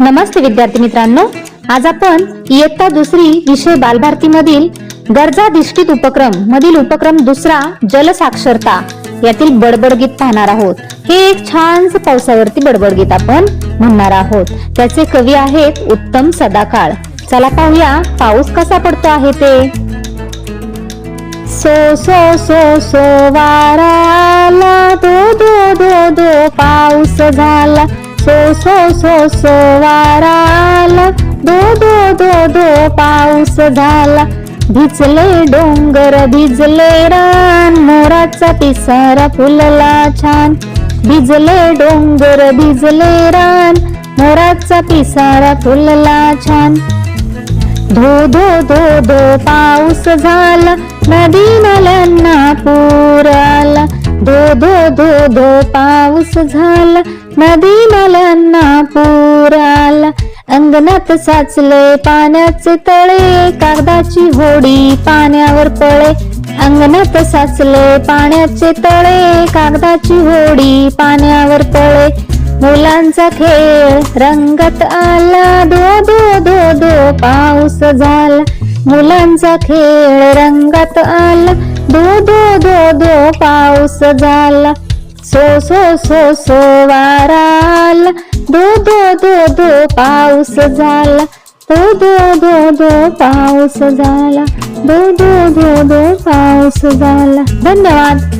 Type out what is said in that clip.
नमस्ते विद्यार्थी मित्रांनो. आज आपण इयत्ता दुसरी विषय बालभारती मधील गरजा दिष्टीत उपक्रम मधील उपक्रम दुसरा जलसाक्षरता यातील बडबड गीत पाहणार आहोत. हे एक छानस पावसावरती बडबड गीत आपण म्हणणार आहोत. त्याचे कवी आहेत उत्तम सदाकाळ. चला पाहूया पाऊस कसा पडतो आहे ते. सो सो सो सो वाराला दो दो दो दो पाऊस झाला. सो सो सो सो वाराला दो दो दो दो पाऊस झाला. भिजले डोंगर भिजले रान मोराचा पिसारा फुलला छान. भिजले डोंगर भिजले रान मोराचा पिसारा फुलला छान. धो धो धो धो पाऊस झाला. नदी नाल्यांना पूर धो धो धो पाऊस झाला. नदी नाल्यांना पूर आला. अंगणात साचले पाण्याचे तळे. कागदाची होडी पाण्यावर पळे. अंगणात साचले पाण्याचे तळे. कागदाची होडी पाण्यावर पळे. मुलांचा खेळ रंगत आला. धो धो धो धो पाऊस झाला. मुलांचा खेळ रंगत आला. धो धो धो धो पाऊस पाऊस झाला. सो सो सो सो वारा दो दो दो दो पाऊस झाला. दो दो दो दो पाऊस झाला. दो दो दो दो पाऊस झाला. धन्यवाद.